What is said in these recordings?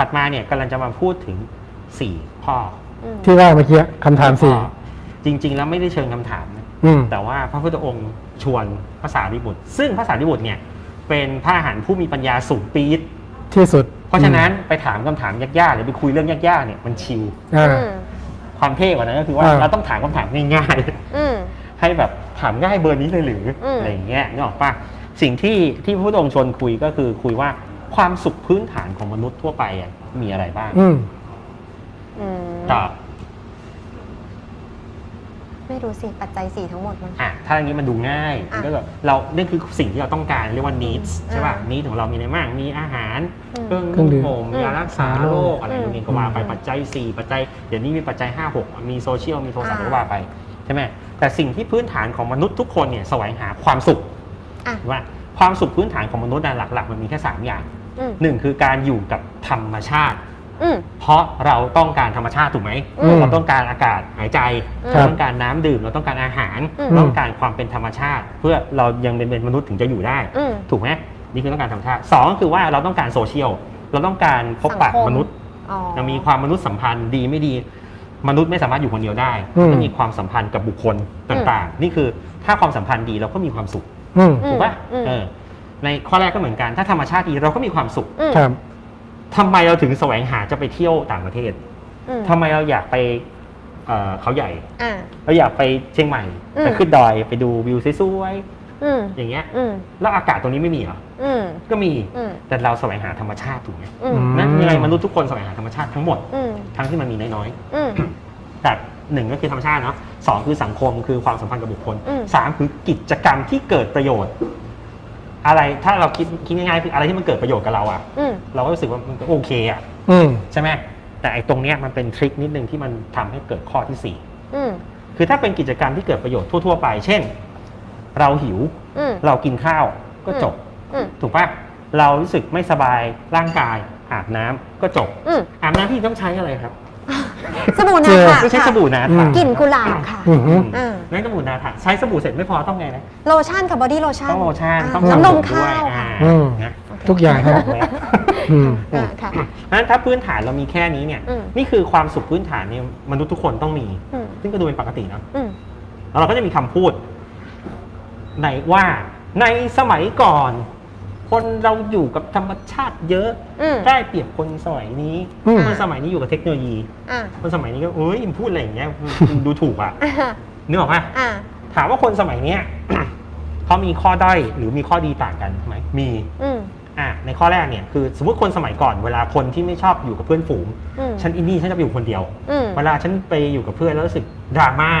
ถัดมาเนี่ยกำลังจะมาพูดถึงสี่ข้ออืมที่ว่าเมื่อกี้คำถามสี่ข้อจริง ๆ แล้วไม่ได้เชิงคำถามนะอืมแต่ว่าพระพุทธองค์ชวนภาษาริบุตร ซึ่งภาษาริบุตรเนี่ยเป็นพระอรหันต์ผู้มีปัญญาสูงปี๊ดที่สุดเพราะฉะนั้นไปถามคำถามยากๆหรือไปคุยเรื่องยากๆเนี่ยมันชิลอ่าอืมความเท่กว่านั้นก็คือว่าอ่า เราต้องถามคำถามง่ายอืมๆให้แบบถามง่ายเบอร์นี้เลยหรืออม อะไรอย่างเงี้ยนึกออกปะสิ่งที่ที่พระพุทธองค์ชวนคุยก็คือคุยว่า ความสุขพื้นฐานของมนุษย์ทั่วไปอะมีอะไรบ้างอืม อืมตอบไม่รู้สิ ปัจจัยสี่ทั้งหมดมั้งอะถ้าอย่างนี้มันดูง่ายอะก็แบบเรานี่คือสิ่งที่เราต้องการเรียกว่า needs อืมใช่ป่ะอ่า needs ของเรามีอะไรบ้างมีอาหาร อืม เครื่องเครื่องดื่ดื่มมยารักษาอืมโรคอะไรพวกนี้ก็ว่าไปอืมปัจจัย 4 ปัจจัย เดี๋ยวนี้มีปัจจัย 5 6 มีโซเชียลมีโทรศัพท์อ่าก็ว่าไปใช่ไหมแต่สิ่งที่พื้นฐานของมนุษย์ทุกคนเนี่ยแสวงหาความสุขอะ ว่าความสุขพื้นฐานของมนุษย์น่ะหลักๆ มันมีแค่ 3 อย่าง อืม หนึ่งคือการอยู่กับธรรมชาติ อืม เพราะเราต้องการธรรมชาติถูกไหมอืมเราต้องการอากาศหายใจอืมเราต้องการน้ำดื่ม เราต้องการอาหารอืมเราต้องการความเป็นธรรมชาติ เพื่อเรายังเป็นเป็นมนุษย์ถึงจะอยู่ได้ อืม ถูกไหมนี่คือต้องการธรรมชาติสองก็คือว่าเราต้องการโซเชียลเราต้องการพบปะสังคม มนุษย์อ๋อยังมีความมนุษยสัมพันธ์ดีไม่ดี มนุษย์ไม่สามารถอยู่คนเดียวได้อืม ต้องมีความสัมพันธ์กับบุคคลต่างๆ นี่คือถ้าความสัมพันธ์ดีเราก็มีความสุข อืม ถูกปะอืม เออ ในข้อแรกก็เหมือนกัน ถ้าธรรมชาติดีเราก็มีความสุขอืมครับ ทำไมเราถึงแสวงหาจะไปเที่ยวต่างประเทศอืมทำไมเราอยากไปเอ่อเขาใหญ่ อ่า เราอยากไปเชียงใหม่อืม ไปขึ้นดอยไปดูวิวสวยอืมๆอย่างเงี้ย อืมแล้วอากาศตรงนี้ไม่มีเหรอ อืมก็มี อืมแต่เราแสวงหาธรรมชาติถูกไหมอืมนั้นยังไงมนุษย์ทุกคนแสวงหาธรรมชาติทั้งหมด อืมทั้งที่มันมีน้อยอืม ๆแต่หนึ่งก็คือธรรมชาติเนาะสองคือสังคมคือความสัมพันธ์กับบุคคลอืม สามคือกิจกรรมที่เกิดประโยชน์ อะไรถ้าเราคิดคิดง่ายๆคืออะไรที่มันเกิดประโยชน์กับเราอะอืม เราก็รู้สึกว่ามันก็โอเคอะอืม ใช่ไหมแต่ไอ้ตรงเนี้ยมันเป็นทริคนิดนึงที่มันทำให้เกิดข้อที่สี่อืม คือถ้าเป็นกิจกรรมที่เกิดประโยชน์ทั่วๆไป เช่น เราหิวอืม เรากินข้าวก็จบ อืม ถูกปะเรารู้สึกไม่สบายร่างกายอาบน้ำก็จบ อืม อาบน้ำที่ต้องใช้อะไรครับ สบู่นาเจอถะไม่ใช่ค่ะสบู่นาอืถามกลิ่นกุหลาบค่ะอืมอ่าไม่สบู่นาถาใช้สบู่เสร็จไม่พอต้องไงนะ โลชั่นกับบอดี้โลชั่นต้องโลชั่นาต้องน้ำนมสระผด้ข้าววยค่ะอ่าอืม นะทุกอย่างครับแล้วอืม อ่าค่ะ เพราะฉะนั้นถ้าพื้นฐานเรามีแค่นี้เนี่ย อืม นี่คือความสุขพื้นฐานเนี่ยมนุษย์ทุกคนต้องมี อืมซึ่งก็ดูเป็นปกติเนอะอืม แล้วเราก็จะมีคำพูด ในว่าในสมัยก่อน คนเราอยู่กับธรรมชาติเยอะ อืม ได้เปรียบคนสมัยนี้อืม คนสมัยนี้อยู่กับเทคโนโลยี อ่าคนสมัยนี้ก็เอ้ยพูดอะไรอย่างเงี้ยดูถูกอะอ่านึกออกปะอ่าถามว่าคนสมัยเนี้ย เขามีข้อด้อยหรือมีข้อดีต่างกันไหมมี อืมอะในข้อแรกเนี่ยคือสมมติคนสมัยก่อนเวลาคนที่ไม่ชอบอยู่กับเพื่อนฝูง อืมฉันอินดี้ฉันจะไปอยู่คนเดียว อืม เวลาฉันไปอยู่กับเพื่อนแล้วรู้สึกดราม่า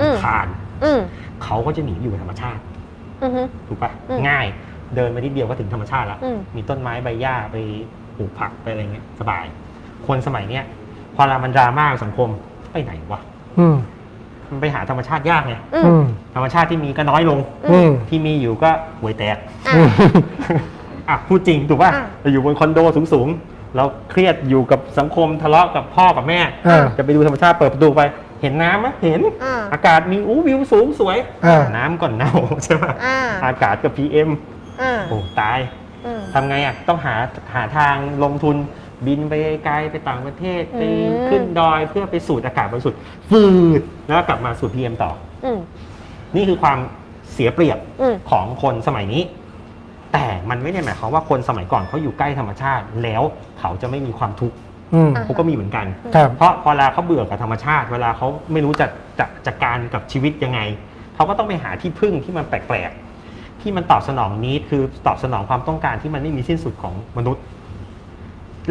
อืม ขาน อืมเขาก็จะหนีอยู่กับธรรมชาติ อืมฮึถูกปะอืม ง่าย เดินไปนิดเดียวก็ถึงธรรมชาติแล้ว อืม มีต้นไม้ใบหญ้าไปปลูกผักไปอะไรเงี้ยสบาย คนสมัยเนี้ยพอเรามันดราม่าสังคมไปไหนวะ อืมมันไปหาธรรมชาติยากไง อือืมมธรรมชาติที่มีก็น้อยลง อืม ที่มีอยู่ก็หวยแตก อ่าอืมอะพูดจริงถูกป่ะอะ เราอยู่บนคอนโดสูงๆ เราเครียดอยู่กับสังคมทะเลาะกับพ่อกับแม่ อ่า จะไปดูธรรมชาติเปิดประตูไป เห็นน้ำไหมเห็น อ่าอากาศมีอู้วิวสูงสวย อ่า น้ำก่อนเน่า ใช่ไหมอ่า อากาศกับ PM อ่าโอ้ตายอืมทำไงอะต้องหาหาทางลงทุนบินไปไกลไปต่างประเทศไปอืม ขึ้นดอยเพื่อไปสูดอากาศบริสุทธิ์ฟืดแล้วก็กลับมาสูด PM ต่อ อืมนี่คือความเสียเปรียบอืมของคนสมัยนี้ แต่มันไม่ได้หมายความว่าคนสมัยก่อนเขาอยู่ใกล้ธรรมชาติ แล้วเขาจะไม่มีความทุกข์อืมอะเขาก็มีเหมือนกัน ครับเพราะพอเวลาเขาเบื่อกับธรรมชาติ เวลาเขาไม่รู้จะจะจัดการกับชีวิตยังไง เขาก็ต้องไปหาที่พึ่งที่มันแปลกๆ ที่มันตอบสนองนี้คือตอบสนองความต้องการที่มันไม่มีสิ้นสุดของมนุษย์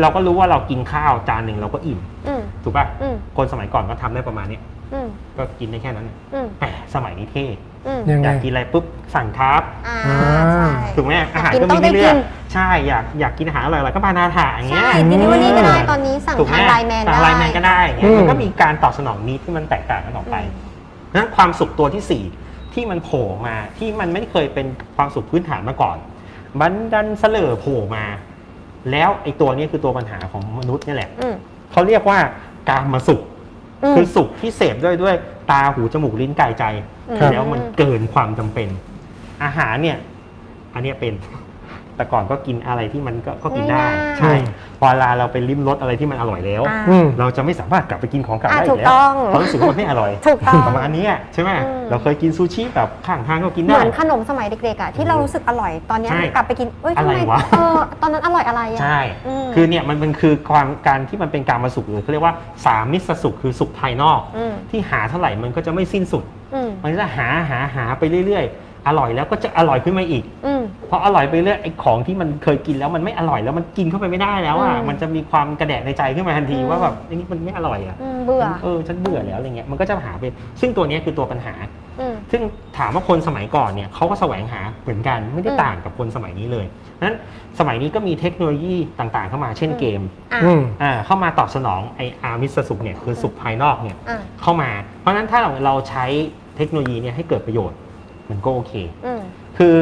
เราก็รู้ว่าเรากินข้าวจานหนึ่งเราก็อิ่มอืม ถูกป่ะอืม คนสมัยก่อนก็ทำได้ประมาณเนี้ยอืมก็กินได้แค่นั้นน่ะอืมแต่สมัยนี้เท่อืม ยังอไง ยากกินอะไรปุ๊บสั่งครับ อ่าอ่าใช่ ถูกไหมอาหารอยากกินก็ต้มีองได้ให้เลือกกิน ใช่อยากอยากกินอาหารอร่อยๆก็มานาถาอย่างเงี้ใช่ย d ิ l ิ v ว r y ก็ได้ตอนนี้สั่งถูกไหมทางไลน์แมนได้ทางไลน์แมนก็ได้อย่างเงี้ยอืม มันก็มีการตอบสนองนี้ที่มันแตกต่างกันออกไปนั้นความสุขตัวที่สี่ ที่มันโผล่มาที่มันไม่เคยเป็นความสุขพื้นฐานมาก่อน มันดันเสลอโผล่มา แล้วไอ้ตัวนี้คือตัวปัญหาของมนุษย์นี่แหละอืม เขาเรียกว่าการมาสุข อืม คือสุขที่เสพด้วยด้วยตาหูจมูกลิ้นกายใจ ครับ แล้วมันเกินความจำเป็น อาหารเนี่ย อันเนี้ยเป็น แต่ก่อนก็กินอะไรที่มันก็ก็กินได้ ง่ายๆ ใช่พอเวลาเราไปลิ้มรสอะไรที่มันอร่อยแล้ว อ่า อืม เราจะไม่สามารถกลับไปกินของเก่าอ่าได้ถูอีกกแล้วต้องเพราะรู้สึกว่ามันไม่อร่อยถูกต้องประมาณนี้อะใช่ไหมอืม เราเคยกินซูชิแบบข้างทางก็กินเหได้ มือนขนมสมัยเด็กๆอะที่เรารู้สึกอร่อยตอนเนี้ยใช่กลับไปกินเอ้ยทำอะไรไมวะ เออตอนนั้นอร่อยอะไรอะ ใช่ อืมคือเนี่ยมันมันคือความการที่มันเป็นการมาสุขหรือเขาเรียกว่าสามิสสุขคือสุขภายนอก อืม ที่หาเท่าไหร่มันก็จะไม่สิ้นสุด อืม มันจะหาหาหาไปเรื่อยๆ อร่อยแล้วก็จะอร่อยขึ้นมาอีกอืมพออร่อยไปเรื่อยไอ้ของที่มันเคยกินแล้วมันไม่อร่อยแล้วมันกินเข้าไปไม่ได้แล้วอะอืมมันจะมีความกระแดะในใจขึ้นมาทันทีอืม ว่าแบบไอ้นี่มันไม่อร่อยอะอืมเบื่อเออฉันเบื่อแล้วอะไรเงี้ยมันก็จะหาไปซึ่งตัวเนี้ยคือตัวปัญหา อืม ซึ่งถามว่าคนสมัยก่อนเนี่ยเขาก็แสวงหาเหมือนกันไม่ได้อืมต่างกับคนสมัยนี้เลยนั้นสมัยนี้ก็มีเทคโนโลยีต่างๆ เข้ามาเช่นอืม เกมอะอืม อ่าเข้ามาตอบสนองไออามิสสุขเนี่ยคือสุขภายนอกเนี่ย อะ เข้ามา เพราะฉะนั้นถ้าเราเราใช้เทคโนโลยีเนี่ยให้เกิดประโยชน์ มันก็โอเค อืม คือ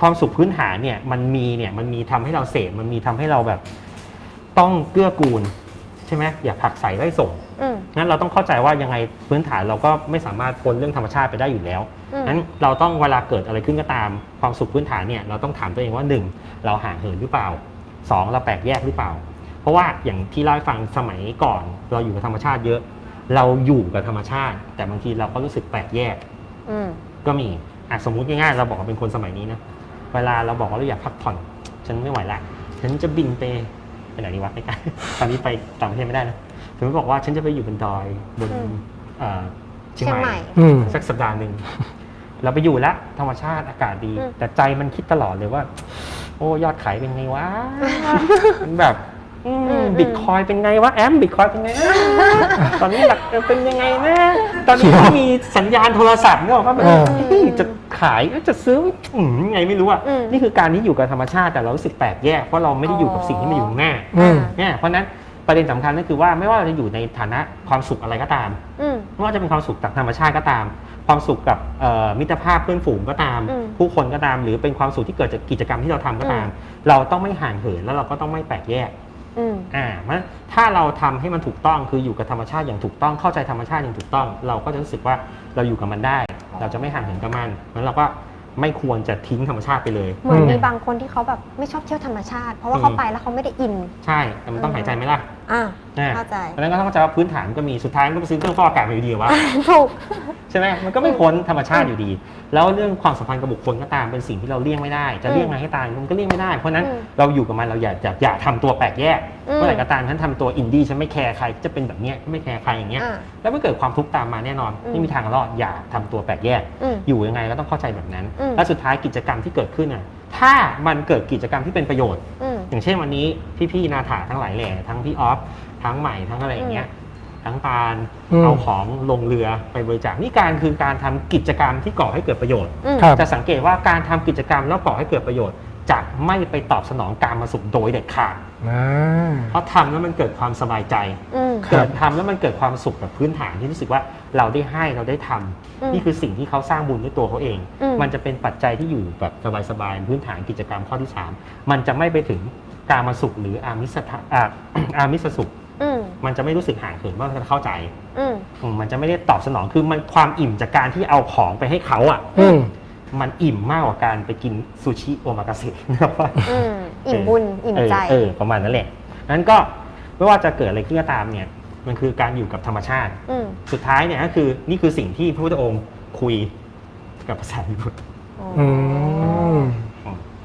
ความสุขพื้นฐานเนี่ยมันมีเนี่ยมันมีทำให้เราเสพมันมีทำให้เราแบบ ต้องเกื้อกูลใช่ไหมอย่าผลักใส่ไล่ส่งอืม งั้นเราต้องเข้าใจว่ายังไงพื้นฐานเราก็ไม่สามารถพ้นเรื่องธรรมชาติไปได้อยู่แล้วอืม งั้นเราต้องเวลาเกิดอะไรขึ้นก็ตามความสุขพื้นฐานเนี่ยเราต้องถามตัวเองว่าหนึ่งเราห่างเหินหรือเปล่าสองเราแปลกแยกหรือเปล่า เพราะว่าอย่างที่เล่าให้ฟังสมัยก่อนเราอยู่กับธรรมชาติเยอะ เราอยู่กับธรรมชาติ แต่บางทีเราก็รู้สึกแปลกแยก อืม ก็มี อะสมมุติง่ายๆเราบอกว่าเป็นคนสมัยนี้นะเวลาเราบอกว่าเราอยากพักผ่อน ฉันไม่ไหวละฉันจะบินไปไปไหนดีวะใกล้ๆตอนนี้ไปต่างประเทศไม่ได้นะสมมติบอกว่าฉันจะไปอยู่บนดอยบนอืมเอ่อเชียงเชียงใหใหม่ม่อืมสักสัปดาห์หนึ่งเราไปอยู่แล้วธรรมชาติอากาศดีอืมแต่ใจมันคิดตลอดเลยว่า โอ้ยอดขายเป็นไงวะมันแบบอืมบิตคอยเป็นไงวะแอมบิตคอยเป็นไงนะตอนนี้หลักเออเป็นยังไงนะ ตอนนี้ไม่มีสัญญาณโทรศัพท์เนี่ยหรอกว่าแบบเออเฮ้ยจะ ขายเอ้ยจะซื้ออืมยังไงไม่รู้อะอืม นี่คือการที่อยู่กับธรรมชาติแต่เรารู้สึกแปลกแยกเพราะเราไม่ได้อยู่กับสิ่งที่มันอยู่ข้างหน้าอืม เนี่ยเพราะฉะนั้นประเด็นสำคัญก็คือว่าไม่ว่าเราจะอยู่ในฐานะความสุขอะไรก็ตาม อืม ไม่ว่าจะเป็นความสุขจากธรรมชาติก็ตาม ความสุขกับเอ่อมิตรภาพเพื่อนฝูงก็ตาม อืมผู้คนก็ตาม หรือเป็นความสุขที่เกิดจากกิจกรรมที่เราทำก็ตามเราต้องไม่ห่างเหินแล้วเราก็ต้องไม่แปลกแยกอืม อ่ามันถ้าเราทำให้มันถูกต้องคืออยู่กับธรรมชาติอย่างถูกต้องเข้าใจธรรมชาติอย่างถูกต้อง เราก็จะรู้สึกว่าเราอยู่กับมันได้ เราจะไม่ห่างเหินกับมันเพราะฉะนั้นเราก็ไม่ควรจะทิ้งธรรมชาติไปเลย เหมือนอืมมีบางคนที่เขาแบบไม่ชอบเที่ยวธรรมชาติ เพราะว่าอืมเขาไปแล้วเขาไม่ได้อิน ใช่แต่มันต้องหายใจไหมล่ะ อ่าอ่าเข้าใจเพราะฉะนั้นก็ต้องเข้าใจว่าพื้นฐานก็มีสุดท้ายมันก็ไปซื้อเครื่องฟอกอากาศมาอยู่ดีวะถูกใช่ไหมมันก็ไม่พ้นธรรมชาติอยู่ดี แล้วเรื่องความสัมพันธ์กับบุคคลก็ตามเป็นสิ่งที่เราเลี่ยงไม่ได้ จะเลี่ยงไงให้ตายมันก็เลี่ยงไม่ได้ เพราะฉะนั้นอืมเราอยู่กับมันเราอย่าอย่าอย่าทำตัวแปลกแยกอืมเมื่อไหร่ก็ตามฉันทำตัวอินดี้ฉันไม่แคร์ใครจะเป็นแบบเนี้ยไม่แคร์ใครอย่างเงี้ยอ่าแล้วมันเกิดความทุกข์ตามมาแน่นอนอืมไม่มีทางรอดอย่าทำตัวแปลกแยกอืมอยู่ยังไงก็ต้องเข้าใจแบบนั้นอืมและสุดท้ายกิจกรรมที่เกิดขึ้นอะถ้ามันเกิดกิจกรรมที่เป็นประโยชน์ อืมอย่างเช่นวันนี้พี่ๆนาถาทั้งหลายแหล่ทั้งพี่ออฟทั้งใหม่ทั้งอะไรอย่างเงี้ยทั้งปานอืม เอาของลงเรือไปบริจาคนี่การคือการทำกิจกรรมที่ก่อให้เกิดประโยชน์ อืม ครับ จะสังเกตว่าการทำกิจกรรมแล้วก่อให้เกิดประโยชน์จะ ไม่ไปตอบสนองการมาสุขโดยเด็ดขาด อ่า เพราะทำแล้วมันเกิดความสบายใจ อืม ครับ เกิดทำแล้วมันเกิดความสุขแบบพื้นฐานที่รู้สึกว่าเราได้ให้เราได้ทำอืมนี่คือสิ่งที่เขาสร้างบุญด้วยตัวเขาเอง อืม มันจะเป็นปัจจัยที่อยู่แบบสบายๆพื้นฐานกิจกรรมข้อที่ 3 มันจะไม่ไปถึงการมาสุขหรืออามิสทะอ่า อามิสสุข อืมมันจะไม่รู้สึกห่างเหินว่าจะเข้าใจอืมอืมมันจะไม่ได้ตอบสนองคือมันความอิ่มจากการที่เอาของไปให้เขาอะ อืม มันอิ่มมากกว่าการไปกินซูชิโอมากาเสะนะครับว่าอืมอิ่มบุญอิ่มใจ เออเออประมาณนั้นแหละนั้นก็ไม่ว่าจะเกิดอะไรขึ้นก็ตามเนี่ย มันคือการอยู่กับธรรมชาติ อืมสุดท้ายเนี่ยก็คือนี่คือสิ่งที่พระพุทธองค์คุยกับภาษาลิบุตรอืม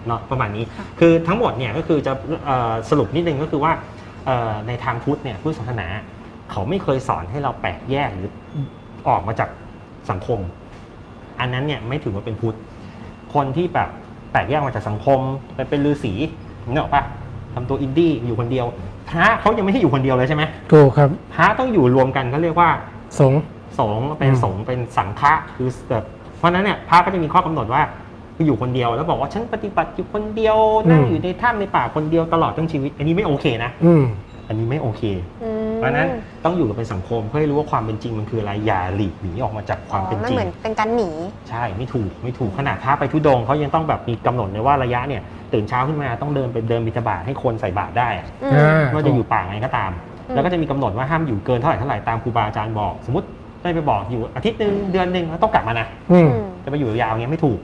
เนาะประมาณนี้คือทั้งหมดเนี่ยก็คือจะเอ่อสรุปนิดนึงก็คือว่าเอ่อในทางพุทธเนี่ยพุทธศาสนา เขาไม่เคยสอนให้เราแปลกแยกหรือออกมาจากสังคม อันนั้นเนี่ยไม่ถือว่าเป็นพุทธ คนที่แบบแปลกแยกมาจากสังคมไปเป็นฤาษีนึกออกปะทำตัวอินดี้อยู่คนเดียว พระเขายังไม่ให้อยู่คนเดียวเลยใช่ไหมถูกครับ พระต้องอยู่รวมกันเขาเรียกว่าสงฆ์สงฆ์เป็นอืมสงฆ์เป็นสังฆะคือแบบเพราะฉะนั้นเนี่ยพระก็จะมีข้อกำหนดว่าคืออยู่คนเดียวแล้วบอกว่าฉันปฏิบัติอยู่คนเดียวนั่งอยู่ในถ้ำในป่าคนเดียวตลอดทั้งชีวิต อันนี้ไม่โอเคนะ อืมอันนี้ไม่โอเคอืม เพราะฉะนั้นต้องอยู่กับเป็นสังคมเพื่อให้รู้ว่าความเป็นจริงมันคืออะไรอย่าหลีกหนีออกมาจากความเป็นอ๋อจริงเหมือนเป็นการหนีใช่ไม่ถูกไม่ถูกขนาดพระไปทุดงค์เขายังต้องแบบมีกำหนดเลยว่าระยะเนี่ยตื่นเช้าขึ้นมาต้องเดินไปเดินบิณฑบาตให้คนใส่บาตรได้อะอืมอ่าไม่ว่าจะอยู่ป่าไงก็ตามอืมแล้วก็จะมีกำหนดว่าห้ามอยู่เกินเท่าไหร่เท่าไหร่ตามครูบาอาจารย์บอก สมมติได้ไปบอกอยู่อาทิตย์หนึ่งเดือนหนึ่งแล้วต้องกลับมานะอืมอืมจะไปอยู่ยาวๆอย่างเงี้ยไม่ถูก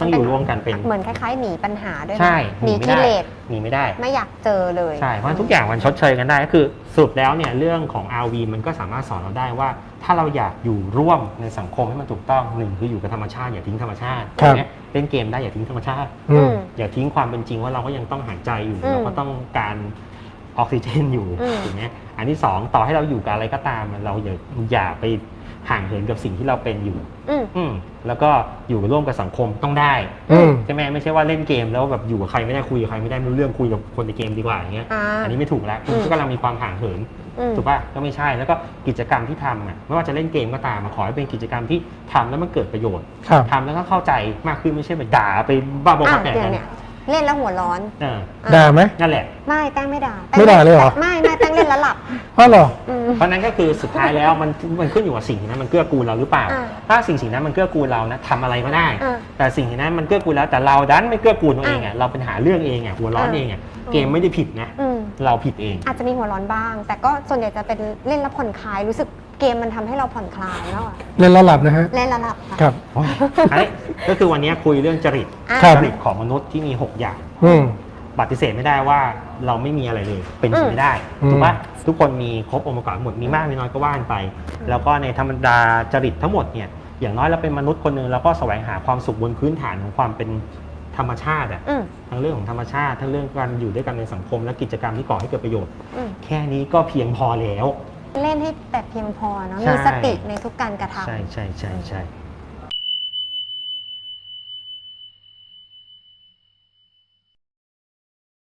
ต้องอยู่ร่วมกันเป็นเหมือนคล้ายๆหนีปัญหาด้วยนะใช่หนีไม่กิได้เลสหนีไม่ได้ ไม่อยากเจอเลยใช่ เพราะฉะนั้นทุกอย่างมันชดเชยกันได้ก็คือสรุปแล้วเนี่ยเรื่องของ RV มันก็สามารถสอนเราได้ว่า ถ้าเราอยากอยู่ร่วมในสังคมให้มันถูกต้องหนึ่งคืออยู่กับธรรมชาติอย่าทิ้งธรรมชาติครับเนี่ยเล่นเกมได้อย่าทิ้งธรรมชาติ อืมอย่าทิ้งความเป็นจริงว่าเราก็ยังต้องหายใจอยู่อืมเราก็ต้องการออกซิเจนอยู่อืมถูกไหมอันที่สองต่อให้เราอยู่กับอะไรก็ตามเราอย่าอย่าไป ห่างเหินกับสิ่งที่เราเป็นอยู่ อืม อืมแล้วก็อยู่ร่วมกับสังคมต้องได้อืม ใช่ไหมไม่ใช่ว่าเล่นเกมแล้วแบบอยู่กับใครไม่ได้คุยกับใครไม่ได้ไม่รู้เรื่องคุยกับคนในเกมดีกว่าอย่างเงี้ยอ่าอันนี้ไม่ถูกแล้วอืม ก็กำลังมีความห่างเหิน อืม ถูกป่ะก็ไม่ใช่แล้วก็กิจกรรมที่ทำอะไม่ว่าจะเล่นเกมก็ตามอะขอให้เป็นกิจกรรมที่ทำแล้วมันเกิดประโยชน์ครับ ทำแล้วก็เข้าใจมากขึ้นไม่ใช่ไปด่าไปบ้าบออะแตกเนี่ยกันเนี่ย เล่นแล้วหัวร้อนเอออะด่าไหม นั่นแหละ ไม่แป้งไม่ด่าไม่ด่าเลยเหรอ ไม่ไม่แป้งเล่นแล้วหลับอ้าวเหรอ อืม เพราะนั้นก็คือสุดท้ายแล้วมันมันขึ้นอยู่กับสิ่งนั้นมันเกื้อกูลเราหรือเปล่า อ่าถ้าสิ่งสิ่งนั้นมันเกื้อกูลเรานะทำอะไรก็ได้ อ่าแต่สิ่งนั้นมันเกื้อกูลแล้วแต่เราดันไม่เกื้อกูลตัวเองอะเราเป็นหาเรื่องเองอะหัวร้อนอ่า เองอะเกมไม่ได้ผิดนะ อืม เราผิดเอง อาจจะมีหัวร้อนบ้าง แต่ก็ส่วนใหญ่จะเป็นเล่นแล้วผ่อนคลายรู้สึก เกมมันทำให้เราผ่อนคลายแล้วอะเล่นแล้วหลับนะฮะ เล่นแล้วหลับค่ะครับโอ้ยอันนี้ก็คือวันนี้คุยเรื่องจริตอะ ครับ จริตของมนุษย์ที่มี 6 อย่างอืม ปฏิเสธไม่ได้ว่าเราไม่มีอะไรเลยเป็นไปอืมไม่ได้อืม ถูกปะทุกคนมีครบองค์ประกอบทั้งหมดมีมากมีน้อยก็ว่านไป แล้วก็ในธรรมดาจริตทั้งหมดเนี่ยอย่างน้อยเราเป็นมนุษย์คนหนึ่งเราก็แสวงหาความสุขบนพื้นฐานของความเป็นธรรมชาติอะอืมทั้งเรื่องของธรรมชาติทั้งเรื่องการอยู่ด้วยกันในสังคม และกิจกรรมที่ก่อให้เกิดประโยชน์ อืมแค่นี้ก็เพียงพอแล้ว เล่นให้แต่เพียงพอเนาะใช่มีสติในทุกการกระทำ ใช่ใช่ใช่ใช่อ